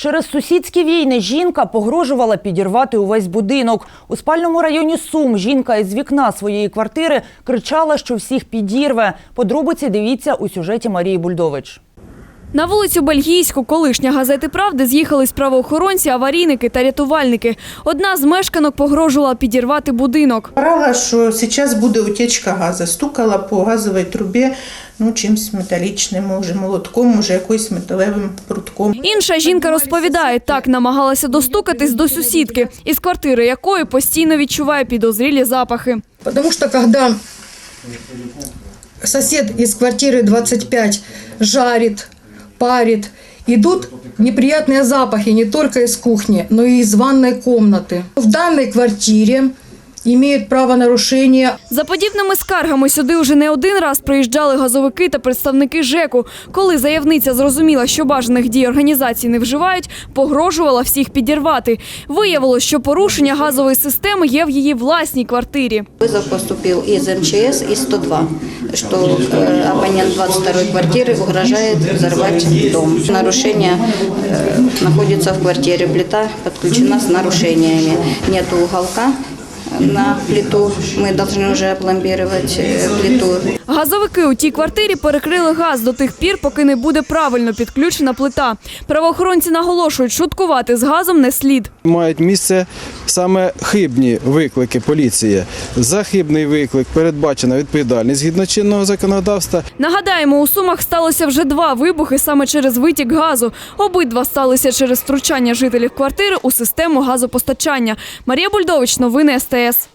Через сусідські війни жінка погрожувала підірвати увесь будинок. У спальному районі Сум жінка із вікна своєї квартири кричала, що всіх підірве. Подробиці дивіться у сюжеті Марії Бульдович. На вулицю Бельгійську колишня газети Правди з'їхались правоохоронці, аварійники та рятувальники. Одна з мешканок погрожувала підірвати будинок. Орала, що зараз буде утечка газу. Стукала по газовій трубі ну, чимось металічним, може молотком, може якоюсь металевим прутком. Інша жінка розповідає, так намагалася достукатись до сусідки, із квартири якої постійно відчуває підозрілі запахи. Потому что когда сосед из квартиры 25 жарит, парит, идут неприятные запахи не только из кухни, но и из ванной комнаты. В данной квартире имеют право нарушения За подібними скаргами сюди вже не один раз приїжджали газовики та представники ЖЕКу. Коли заявниця зрозуміла, що бажаних дій організації не вживають, погрожувала всіх підірвати. Виявилось, що порушення газової системи є в її власній квартирі. Вызов поступил из МЧС и 102, что э, абонент 22 квартиры угрожает взорвать дом. Нарушение э, находится в квартире, плита подключена с нарушениями. Нет уголка на плиту, мы должны уже опломбировать э, плиту. Газовики у тій квартирі перекрили газ до тих пір, поки не буде правильно підключена плита. Правоохоронці наголошують, шуткувати з газом не слід. Мають місце саме хибні виклики поліції. За хибний виклик передбачена відповідальність згідно чинного законодавства. Нагадаємо, у Сумах сталося вже два вибухи саме через витік газу. Обидва сталися через втручання жителів квартири у систему газопостачання. Марія Бульдович, новини СТС.